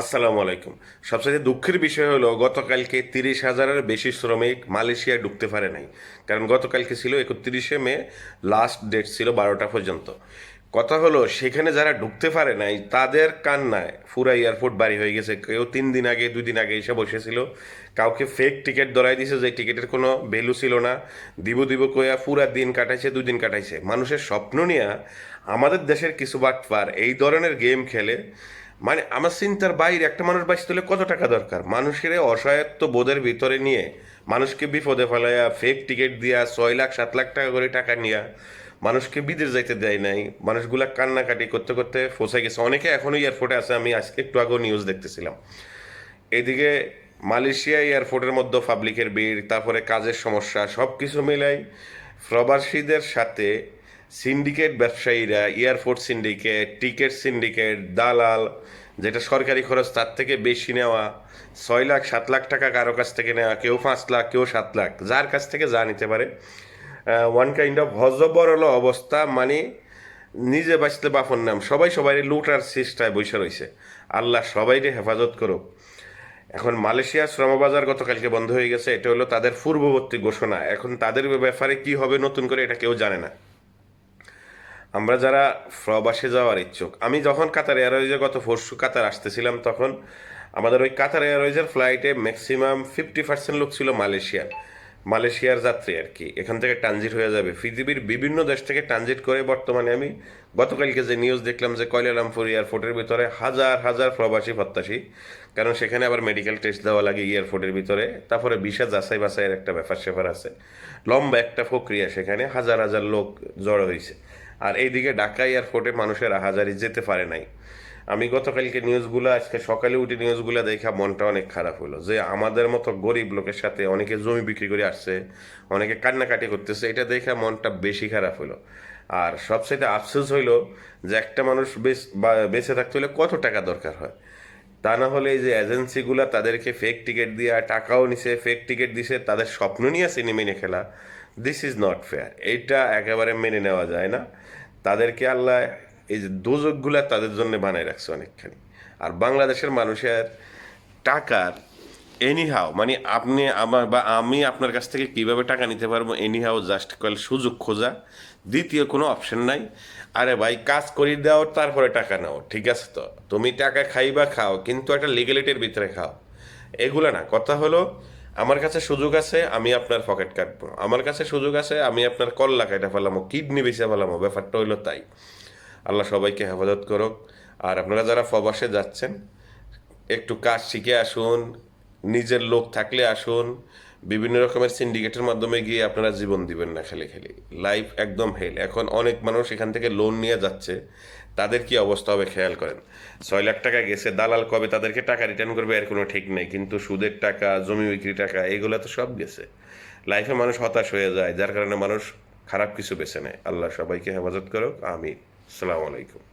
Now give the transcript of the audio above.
আসসালামু আলাইকুম। সবচেয়ে দুঃখের বিষয় হলো, গতকালকে তিরিশ হাজারের বেশি শ্রমিক মালয়েশিয়ায় ঢুকতে পারে নাই। কারণ গতকালকে ছিল একত্রিশে মে লাস্ট ডেট ছিল বারোটা পর্যন্ত। কথা হলো, সেখানে যারা ঢুকতে পারে নাই, তাদের কান্নায় ফুরা এয়ারপোর্ট বাড়ি হয়ে গেছে। কেউ তিন দিন আগে, দুই দিন আগে এসে বসেছিল। কাউকে ফেক টিকিট ধরাই দিছে, যে টিকিটের কোনো ভ্যালু ছিল না। দিব দিব কয়া পুরা দিন কাটাইছে, দুই দিন কাটাইছে। মানুষের স্বপ্ন নিয়ে আমাদের দেশের কিছু বাটপার এই ধরনের গেম খেলে মানে আমার চিন্তার বাইরে, একটা মানুষ বাঁচতে হলে কত টাকা দরকার? মানুষের অসহায়ত্ব বোধের ভিতরে নিয়ে মানুষকে বিপদে ফেলাইয়া ফেক টিকিট দিয়া, ছয় লাখ, সাত লাখ টাকা করে টাকা নিয়া মানুষকে বিদেশ যাইতে দেয় নাই। মানুষগুলা কান্নাকাটি করতে করতে ফসে গেছে। অনেকে এখনও এয়ারপোর্টে আছে, আমি আজকে একটু আগেও নিউজ দেখতেছিলাম। এদিকে মালয়েশিয়া এয়ারপোর্টের মধ্যে পাবলিকের ভিড়, তারপরে কাজের সমস্যা সব কিছু মিলাই প্রবাসীদের সাথে সিন্ডিকেট ব্যবসায়ীরা এয়ারপোর্ট সিন্ডিকেট, টিকেট সিন্ডিকেট, দালাল, যেটা সরকারি খরচ তার থেকে বেশি নেওয়া, ছয় লাখ, সাত লাখ টাকা কারও কাছ থেকে নেওয়া, কেউ পাঁচ লাখ, কেউ সাত লাখ, যার কাছ থেকে যা নিতে পারে। ওয়ান কাইন্ড অফ হজবরল অবস্থা মানে নিজে বাঁচতে বাফন নাম, সবাই সবাই লুটার চেষ্টায় বসে রয়েছে। আল্লাহ সবাইকে হেফাজত করুক। এখন মালয়েশিয়ার শ্রমবাজার গতকালকে বন্ধ হয়ে গেছে, এটা হলো তাদের পূর্ববর্তী ঘোষণা। এখন তাদের ব্যাপারে কি হবে, নতুন করে এটা কেউ জানে না। আমরা যারা প্রবাসে যাওয়ার ইচ্ছুক, আমি যখন কাতার এয়ারওয়েজে গত পরশু কাতার আসতেছিলাম তখন, আমাদের ওই কাতার এয়ারওয়েজের ফ্লাইটে ম্যাক্সিমাম ফিফটি পার্সেন্ট লোক ছিল মালয়েশিয়ার মালয়েশিয়ার যাত্রী আর কি। এখান থেকে ট্রানজিট হয়ে যাবে। পৃথিবীর বিভিন্ন দেশ থেকে ট্রানজিট করে বর্তমানে আমি গতকালকে যে নিউজ দেখলাম যে কয়লালামপুর এয়ারপোর্টের ভিতরে হাজার হাজার প্রবাসী প্রত্যাশী, কারণ সেখানে আবার মেডিকেল টেস্ট দেওয়া লাগে এয়ারপোর্টের ভিতরে। তারপরে ভিসা যাচাই বাছাইয়ের একটা ব্যাপার স্যাপার আছে। লম্বা একটা প্রক্রিয়া সেখানে হাজার হাজার লোক জড়ো হয়েছে আর এইদিকে ঢাকা এয়ারপোর্টে মানুষের হাজারি যেতে পারে নাই। আমি গতকালকে নিউজগুলো, আজকে সকালে উঠে নিউজগুলো দেখা মনটা অনেক খারাপ হলো। যে আমাদের মতো গরিব লোকের সাথে অনেকে জমি বিক্রি করে আসছে, অনেকে কান্নাকাটি করতেছে, এটা দেখে মনটা বেশি খারাপ হলো। আর সবচেয়ে আফসোস হইল যে একটা মানুষ বেঁচে থাকতে হলে কত টাকা দরকার হয়। তা না হলে এই যে এজেন্সিগুলো তাদেরকে ফেক টিকিট দিয়ে, টাকাও নিছে ফেক টিকিট দিছে, তাদের স্বপ্ন নিয়ে সিনেমিনে খেলা। দিস ইজ নট ফেয়ার এইটা একেবারে মেনে নেওয়া যায় না। তাদেরকে আল্লাহ এই যে দুযোগগুলা তাদের জন্য বানায় রাখছে অনেকখানি। আর বাংলাদেশের মানুষের টাকার এনিহাও মানে আপনি আমার বা আমি আপনার কাছ থেকে কীভাবে টাকা নিতে পারব এনিহাও জাস্ট কল সুযোগ খোঁজা। দ্বিতীয় কোনো অপশন নাই। আরে ভাই, কাজ করি দাও, তারপরে টাকা নাও, ঠিক আছে তো? তুমি টাকা খাইবা, খাও, কিন্তু একটা লিগেলিটির ভিতরে খাও। এগুলো না। কথা হলো আমার কাছে সুযোগ আছে, আমি আপনার পকেট কাটবো। আমার কাছে সুযোগ আছে, আমি আপনার কল্লা কাটা ফেলামো, কিডনি বেঁচে ফেলামো, ব্যাপারটা হইল তাই। আল্লাহ সবাইকে হেফাজত করুক। আর আপনারা যারা ফবাসে যাচ্ছেন, একটু কাজ শিখে আসুন, নিজের লোক থাকলে আসুন বিভিন্ন রকমের সিন্ডিকেটের মাধ্যমে গিয়ে আপনারা জীবন দিবেন না খেলে খেলে। লাইফ একদম হেল এখন অনেক মানুষ এখান থেকে লোন নিয়ে যাচ্ছে। তাদের কি অবস্থা হবে খেয়াল করেন। ছয় লাখ টাকা গেছে, দালাল কবে তাদেরকে টাকা রিটার্ন করবে এর কোনো ঠিক নেই। কিন্তু সুদের টাকা, জমি বিক্রি টাকা, এগুলো তো সব গেছে। লাইফে মানুষ হতাশ হয়ে যায়, যার কারণে মানুষ খারাপ কিছু বেছে নেয়। আল্লাহ সবাইকে হেফাজত করুক আমি আসসালামু আলাইকুম।